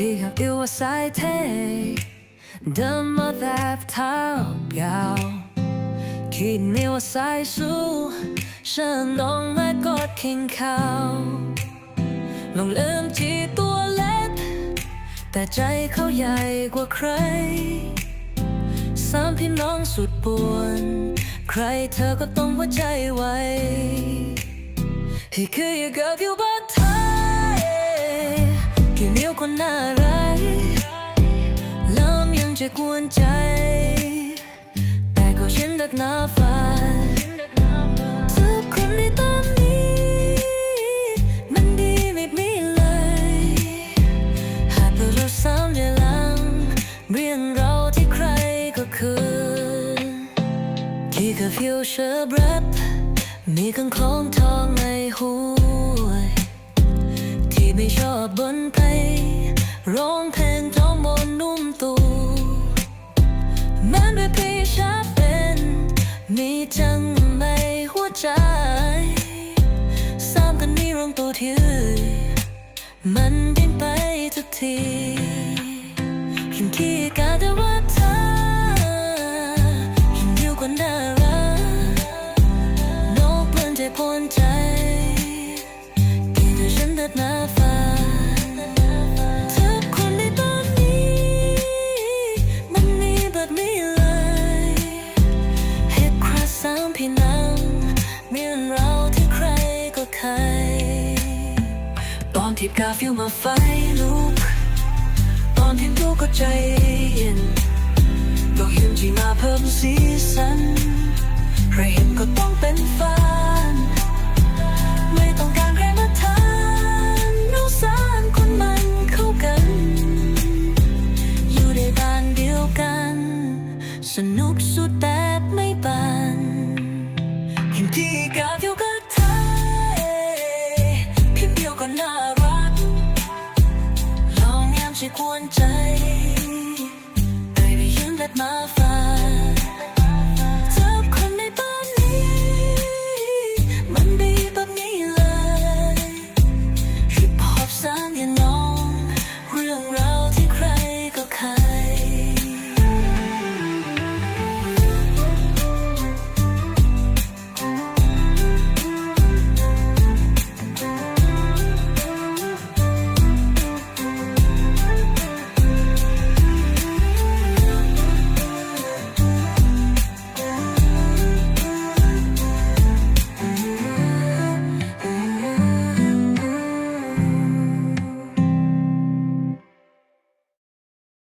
ที่ขับอยู่ว่าสายเทเดินมาแบบเท้ายาวคิดนี่ว่าสายสู้ฉันลงมากอดเคียงเขาลงลืมที่ตัวเล็ก แต่ใจเขาใหญ่กว่าใคร สามพี่น้องสุดปวน ใครเธอก็ต้องหัวใจไว้ He could you go you นิ้วคนน่ารักเริ่มยังจะกวนใจ แต่ก็ชินดักหน้าฟ้าทุกคนในตอนนี้ มันดีไม่มีเลยหากเราซ้ำเวลาเรียนเราที่ใครก็คือ ที่กับฟิวเชอร์บรัดมีกังคล้องทองในหัวที่ไม่ชอบบน กันนี้รวมตัวที่อื่นมันดิ้นไปทุกทีคิดกัน ที่กาฟิวมาไฟลุกตอนที่ดูก็ใจเย็นบอกยืมที่มาเพิ่มสีสัน ใครเห็นก็ต้องเป็นฟันไม่ต้องการใครมาทานเราสามคนมันเข้ากัน อยู่ในบ้านเดียวกัน สนุกสุดแบ ลองแง้มใจกวรใจได้ไปยืมเล็ดมา